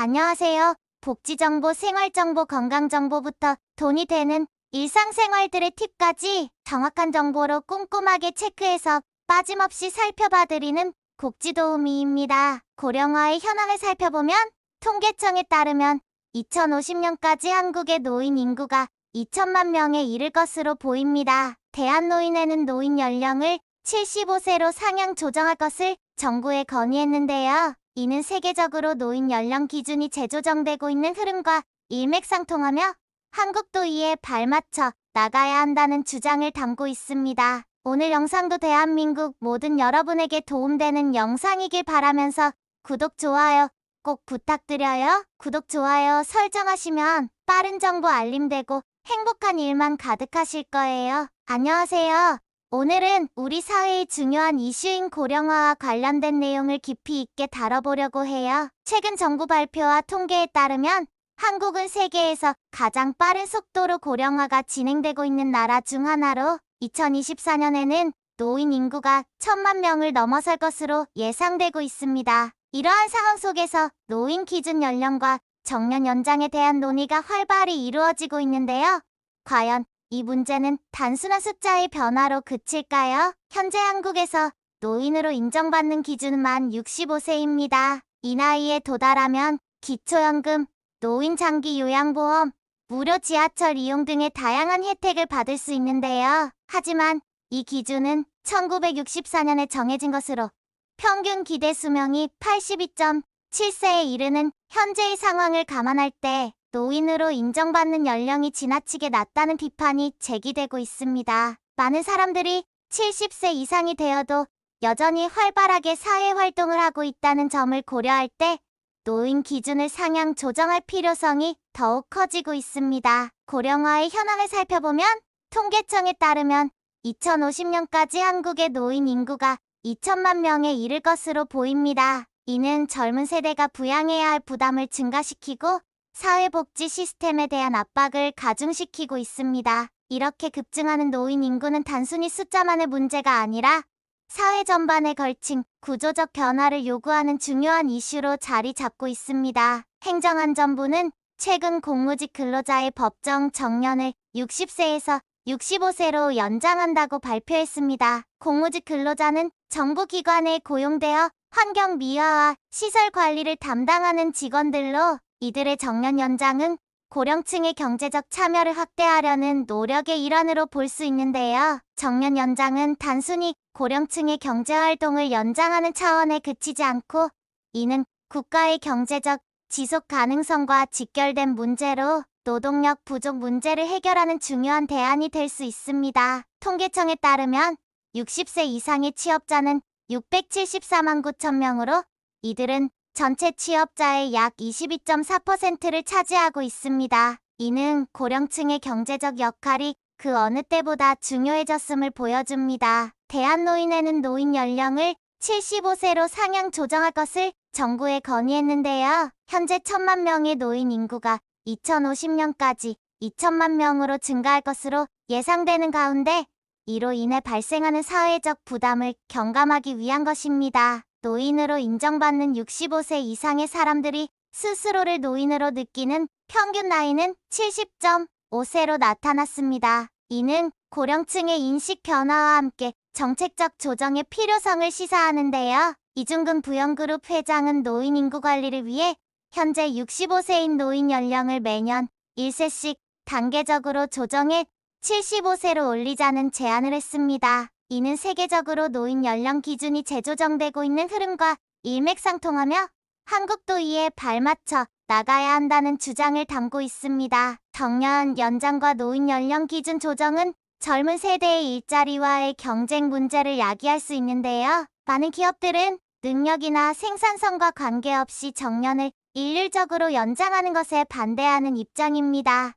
안녕하세요. 복지정보, 생활정보, 건강정보부터 돈이 되는 일상생활들의 팁까지 정확한 정보로 꼼꼼하게 체크해서 빠짐없이 살펴봐드리는 복지도우미입니다. 고령화의 현황을 살펴보면 통계청에 따르면 2050년까지 한국의 노인 인구가 2천만 명에 이를 것으로 보입니다. 대한노인회는 노인 연령을 75세로 상향 조정할 것을 정부에 건의했는데요. 이는 세계적으로 노인 연령 기준이 재조정되고 있는 흐름과 일맥상통하며 한국도 이에 발맞춰 나가야 한다는 주장을 담고 있습니다. 오늘 영상도 대한민국 모든 여러분에게 도움되는 영상이길 바라면서 구독, 좋아요 꼭 부탁드려요. 구독, 좋아요 설정하시면 빠른 정보 알림되고 행복한 일만 가득하실 거예요. 안녕하세요. 오늘은 우리 사회의 중요한 이슈인 고령화와 관련된 내용을 깊이 있게 다뤄보려고 해요. 최근 정부 발표와 통계에 따르면 한국은 세계에서 가장 빠른 속도로 고령화가 진행되고 있는 나라 중 하나로 2024년에는 노인 인구가 천만 명을 넘어설 것으로 예상되고 있습니다. 이러한 상황 속에서 노인 기준 연령과 정년 연장에 대한 논의가 활발히 이루어지고 있는데요. 과연 이 문제는 단순한 숫자의 변화로 그칠까요? 현재 한국에서 노인으로 인정받는 기준은 만 65세입니다. 이 나이에 도달하면 기초연금, 노인 장기 요양보험, 무료 지하철 이용 등의 다양한 혜택을 받을 수 있는데요. 하지만 이 기준은 1964년에 정해진 것으로 평균 기대 수명이 82.7세에 이르는 현재의 상황을 감안할 때 노인으로 인정받는 연령이 지나치게 낮다는 비판이 제기되고 있습니다. 많은 사람들이 70세 이상이 되어도 여전히 활발하게 사회 활동을 하고 있다는 점을 고려할 때 노인 기준을 상향 조정할 필요성이 더욱 커지고 있습니다. 고령화의 현황을 살펴보면 통계청에 따르면 2050년까지 한국의 노인 인구가 2천만 명에 이를 것으로 보입니다. 이는 젊은 세대가 부양해야 할 부담을 증가시키고 사회복지 시스템에 대한 압박을 가중시키고 있습니다. 이렇게 급증하는 노인 인구는 단순히 숫자만의 문제가 아니라 사회 전반에 걸친 구조적 변화를 요구하는 중요한 이슈로 자리 잡고 있습니다. 행정안전부는 최근 공무직 근로자의 법정 정년을 60세에서 65세로 연장한다고 발표했습니다. 공무직 근로자는 정부 기관에 고용되어 환경 미화와 시설 관리를 담당하는 직원들로 이들의 정년 연장은 고령층의 경제적 참여를 확대하려는 노력의 일환으로 볼 수 있는데요. 정년 연장은 단순히 고령층의 경제 활동을 연장하는 차원에 그치지 않고 이는 국가의 경제적 지속 가능성과 직결된 문제로 노동력 부족 문제를 해결하는 중요한 대안이 될 수 있습니다. 통계청에 따르면 60세 이상의 취업자는 674만 9천 명으로 이들은 전체 취업자의 약 22.4%를 차지하고 있습니다. 이는 고령층의 경제적 역할이 그 어느 때보다 중요해졌음을 보여줍니다. 대한노인회는 노인 연령을 75세로 상향 조정할 것을 정부에 건의했는데요. 현재 천만 명의 노인 인구가 2050년까지 2천만 명으로 증가할 것으로 예상되는 가운데 이로 인해 발생하는 사회적 부담을 경감하기 위한 것입니다. 노인으로 인정받는 65세 이상의 사람들이 스스로를 노인으로 느끼는 평균 나이는 70.5세로 나타났습니다. 이는 고령층의 인식 변화와 함께 정책적 조정의 필요성을 시사하는데요. 이중근 부영그룹 회장은 노인 인구 관리를 위해 현재 65세인 노인 연령을 매년 1세씩 단계적으로 조정해 75세로 올리자는 제안을 했습니다. 이는 세계적으로 노인 연령 기준이 재조정되고 있는 흐름과 일맥상통하며 한국도 이에 발맞춰 나가야 한다는 주장을 담고 있습니다. 정년 연장과 노인 연령 기준 조정은 젊은 세대의 일자리와의 경쟁 문제를 야기할 수 있는데요. 많은 기업들은 능력이나 생산성과 관계없이 정년을 일률적으로 연장하는 것에 반대하는 입장입니다.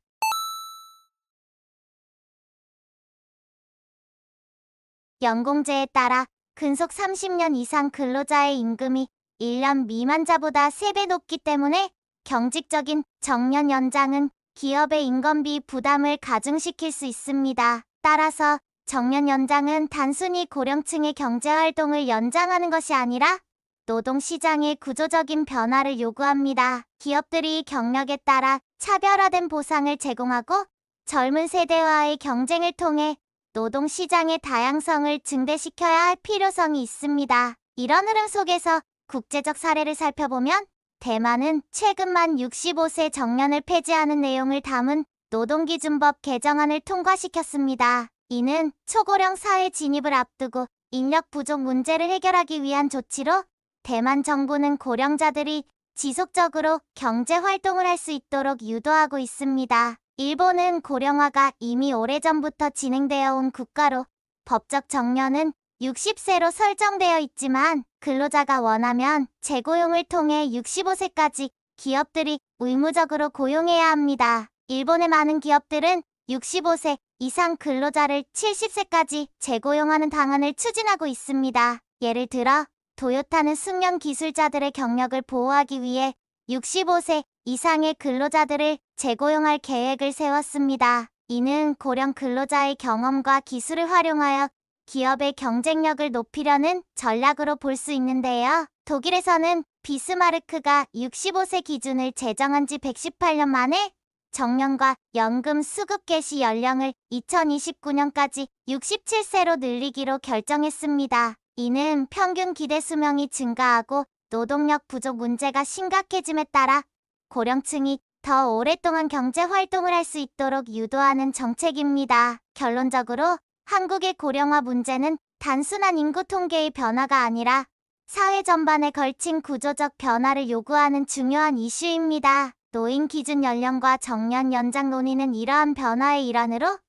연공제에 따라 근속 30년 이상 근로자의 임금이 1년 미만자보다 3배 높기 때문에 경직적인 정년 연장은 기업의 인건비 부담을 가중시킬 수 있습니다. 따라서 정년 연장은 단순히 고령층의 경제 활동을 연장하는 것이 아니라 노동시장의 구조적인 변화를 요구합니다. 기업들이 경력에 따라 차별화된 보상을 제공하고 젊은 세대와의 경쟁을 통해 노동시장의 다양성을 증대시켜야 할 필요성이 있습니다. 이런 흐름 속에서 국제적 사례를 살펴보면 대만은 최근만 65세 정년을 폐지하는 내용을 담은 노동기준법 개정안을 통과시켰습니다. 이는 초고령 사회 진입을 앞두고 인력 부족 문제를 해결하기 위한 조치로 대만 정부는 고령자들이 지속적으로 경제 활동을 할 수 있도록 유도하고 있습니다. 일본은 고령화가 이미 오래전부터 진행되어 온 국가로 법적 정년은 60세로 설정되어 있지만 근로자가 원하면 재고용을 통해 65세까지 기업들이 의무적으로 고용해야 합니다. 일본의 많은 기업들은 65세 이상 근로자를 70세까지 재고용하는 방안을 추진하고 있습니다. 예를 들어 도요타는 숙련 기술자들의 경력을 보호하기 위해 65세 이상의 근로자들을 재고용할 계획을 세웠습니다. 이는 고령 근로자의 경험과 기술을 활용하여 기업의 경쟁력을 높이려는 전략으로 볼 수 있는데요. 독일에서는 비스마르크가 65세 기준을 제정한 지 118년 만에 정년과 연금 수급 개시 연령을 2029년까지 67세로 늘리기로 결정했습니다. 이는 평균 기대 수명이 증가하고 노동력 부족 문제가 심각해짐에 따라 고령층이 더 오랫동안 경제 활동을 할 수 있도록 유도하는 정책입니다. 결론적으로 한국의 고령화 문제는 단순한 인구 통계의 변화가 아니라 사회 전반에 걸친 구조적 변화를 요구하는 중요한 이슈입니다. 노인 기준 연령과 정년 연장 논의는 이러한 변화의 일환으로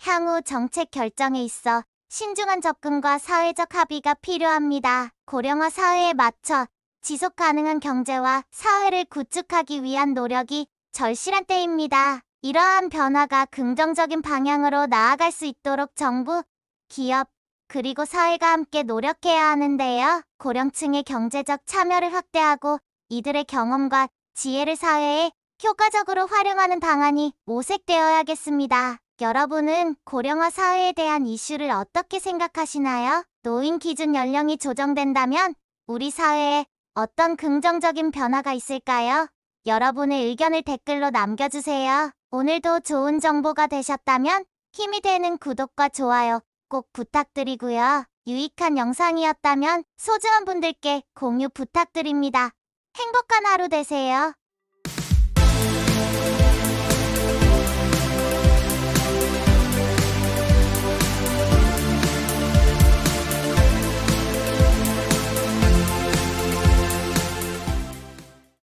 향후 정책 결정에 있어 신중한 접근과 사회적 합의가 필요합니다. 고령화 사회에 맞춰 지속 가능한 경제와 사회를 구축하기 위한 노력이 절실한 때입니다. 이러한 변화가 긍정적인 방향으로 나아갈 수 있도록 정부, 기업, 그리고 사회가 함께 노력해야 하는데요. 고령층의 경제적 참여를 확대하고 이들의 경험과 지혜를 사회에 효과적으로 활용하는 방안이 모색되어야겠습니다. 여러분은 고령화 사회에 대한 이슈를 어떻게 생각하시나요? 노인 기준 연령이 조정된다면 우리 사회에 어떤 긍정적인 변화가 있을까요? 여러분의 의견을 댓글로 남겨주세요. 오늘도 좋은 정보가 되셨다면 힘이 되는 구독과 좋아요 꼭 부탁드리고요. 유익한 영상이었다면 소중한 분들께 공유 부탁드립니다. 행복한 하루 되세요.